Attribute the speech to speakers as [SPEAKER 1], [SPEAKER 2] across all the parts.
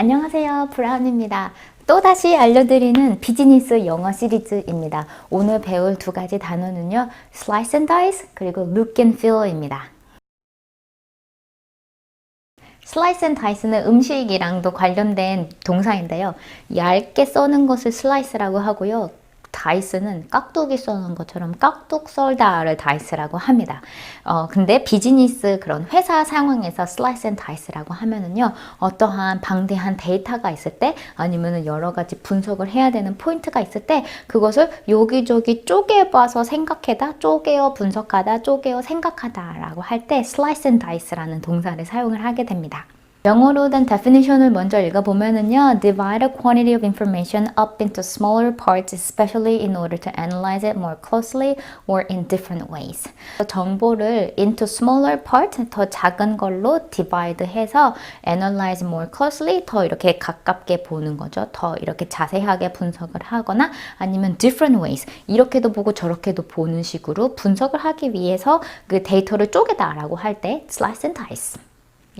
[SPEAKER 1] 안녕하세요. 브라운입니다. 또다시 알려드리는 비즈니스 영어 시리즈입니다. 오늘 배울 두 가지 단어는요. slice and dice 그리고 look and feel입니다. 슬라이스 앤 다이스는 음식이랑도 관련된 동사인데요. 얇게 써는 것을 슬라이스라고 하고요. 다이스는 깍두기 써는 것처럼 깍둑 썰다를 다이스라고 합니다. 어, 근데 비즈니스 그런 회사 상황에서 슬라이스 앤 다이스라고 하면은요, 어떠한 방대한 데이터가 있을 때 아니면은 여러 가지 분석을 해야 되는 포인트가 있을 때 그것을 여기저기 쪼개봐서 생각해다, 쪼개어 분석하다, 쪼개어 생각하다라고 할 때 슬라이스 앤 다이스라는 동사를 사용을 하게 됩니다. 영어로 된 definition을 먼저 읽어보면은요, divide a quantity of information up into smaller parts, especially in order to analyze it more closely or in different ways. 정보를 into smaller parts, 더 작은 걸로 divide 해서 analyze more closely, 더 이렇게 가깝게 보는 거죠. 더 이렇게 자세하게 분석을 하거나 아니면 different ways, 이렇게도 보고 저렇게도 보는 식으로 분석을 하기 위해서 그 데이터를 쪼개다라고 할 때 slice and dice.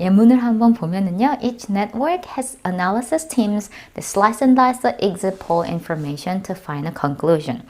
[SPEAKER 1] 예문을 한번 보면은요. Each network has analysis teams that slice and dice the exit poll information to find a conclusion.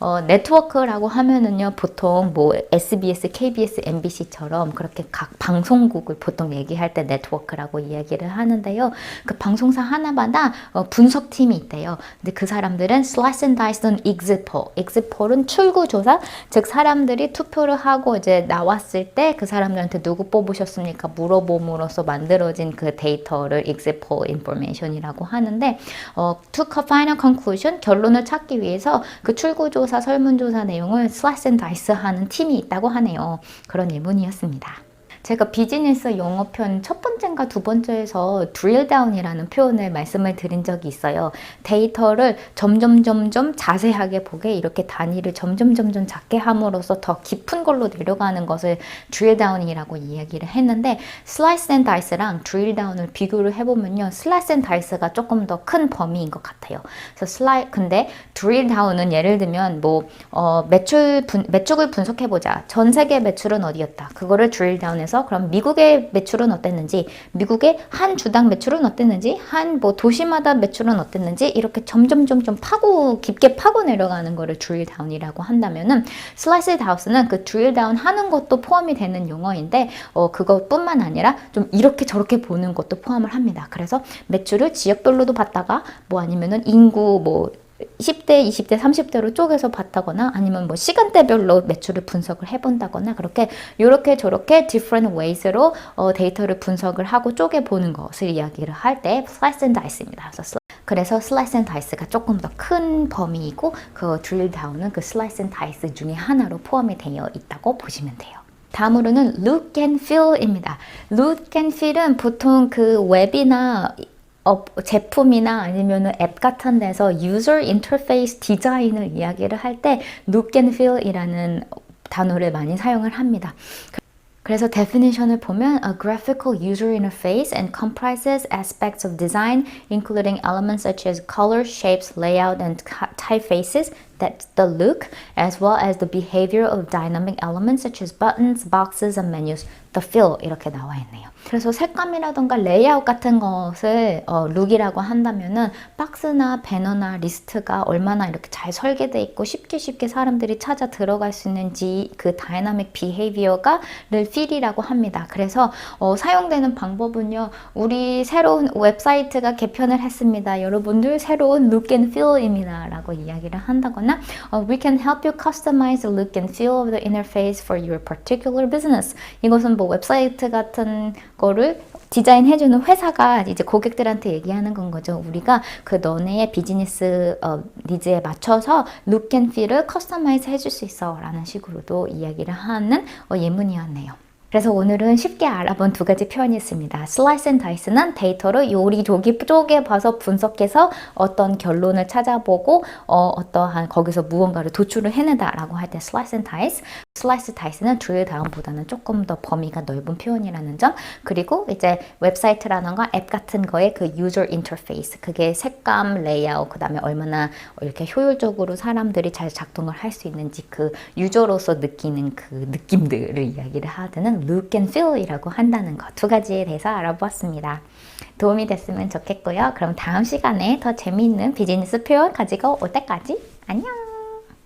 [SPEAKER 1] 어, 네트워크라고 하면은요. 보통 뭐 SBS, KBS, MBC처럼 그렇게 각 방송국을 보통 얘기할 때 네트워크라고 이야기를 하는데요. 그 방송사 하나마다 어, 분석팀이 있대요. 근데 그 사람들은 slice and dice the exit poll. exit poll은 출구 조사, 즉 사람들이 투표를 하고 이제 나왔을 때 그 사람들한테 누구 뽑으셨습니까? 물어보면 으로써 만들어진 그 데이터를 example information이라고 하는데 어, to final conclusion 결론을 찾기 위해서 그 출구조사 설문조사 내용을 slice and dice 하는 팀이 있다고 하네요. 그런 예문이었습니다. 제가 비즈니스 영어편 첫 번째 인가 두 번째에서 down이라는 표현을 말씀을 드린 적이 있어요. 데이터를 점점 점점 자세하게 보게 이렇게 단위를 점점 점점 작게 함으로써 더 깊은 걸로 내려가는 것을 down이라고 이야기를 했는데 and dice랑 drill down을 비교를 해보면요. slice and dice가 조금 더 큰 범위인 것 같아요. 그래서 슬라이 근데 down은 예를 들면 뭐 어, 매출 분, 매축을 분석해 보자. 전 세계 매출은 어디였다. 그거를 down해서 그럼 미국의 매출은 어땠는지, 미국의 한 주당 매출은 어땠는지, 한 뭐 도시마다 매출은 어땠는지 이렇게 점점 점점 파고 깊게 파고 내려가는 거를 drill down이라고 한다면은 슬라이스 다우스는 그 drill down 하는 것도 포함이 되는 용어인데 어 그것뿐만 아니라 좀 이렇게 저렇게 보는 것도 포함을 합니다. 그래서 매출을 지역별로도 봤다가 뭐 아니면은 인구 뭐 10대, 20대, 30대로 쪼개서 봤다거나 아니면 뭐 시간대별로 매출을 분석을 해본다거나 그렇게 이렇게 저렇게 different ways로 어, 데이터를 분석을 하고 쪼개 보는 것을 이야기를 할 때 slice and dice입니다. 그래서, 그래서 slice and dice가 조금 더 큰 범위이고 그 drill down은 그 slice and dice 중에 하나로 포함이 되어 있다고 보시면 돼요. 다음으로는 look and feel입니다. look and feel은 보통 그 웹이나 어, 제품이나 아니면 앱 같은 데서 user interface 디자인을 이야기를 할 때 look and feel이라는 단어를 많이 사용을 합니다. 그래서 definition을 보면 a graphical user interface and comprises aspects of design including elements such as color, shapes, layout and typefaces that the look as well as the behavior of dynamic elements such as buttons, boxes and menus. the feel 이렇게 나와 있네요. 그래서 색감이라던가 레이아웃 같은 것을 어, 룩이라고 한다면은 박스나 배너나 리스트가 얼마나 이렇게 잘 설계돼 있고 쉽게 쉽게 사람들이 찾아 들어갈 수 있는지 그 다이나믹 비헤이비어가를 feel이라고 합니다. 그래서 어, 사용되는 방법은요. 우리 새로운 웹사이트가 개편을 했습니다. 여러분들 새로운 and feel입니다. 라고 이야기를 한다거나 어, we can help you customize the look and feel of the interface for your particular business. 이것은 뭐 웹사이트 같은 거를 디자인해주는 회사가 이제 고객들한테 얘기하는 건 거죠. 우리가 그 너네의 비즈니스 어, 니즈에 맞춰서 룩 앤 필을 커스터마이즈 해줄 수 있어 라는 식으로도 이야기를 하는 어, 예문이었네요. 그래서 오늘은 쉽게 알아본 두 가지 표현이 있습니다. 슬라이스 앤 다이스는 데이터를 요리 조기 쪼개봐서 분석해서 어떤 결론을 찾아보고 어, 어떠한 거기서 무언가를 도출을 해내다라고 할때 슬라이스 앤 다이스 슬라이스 다이스는 드릴 다운보다는 조금 더 범위가 넓은 표현이라는 점 그리고 이제 웹사이트라던가 앱 같은 거에 그 유저 인터페이스 그게 색감, 레이아웃 그 다음에 얼마나 이렇게 효율적으로 사람들이 잘 작동을 할 수 있는지 그 유저로서 느끼는 그 느낌들을 이야기를 하는 look and feel이라고 한다는 것 두 가지에 대해서 알아보았습니다. 도움이 됐으면 좋겠고요. 그럼 다음 시간에 더 재미있는 비즈니스 표현 가지고 올 때까지 안녕!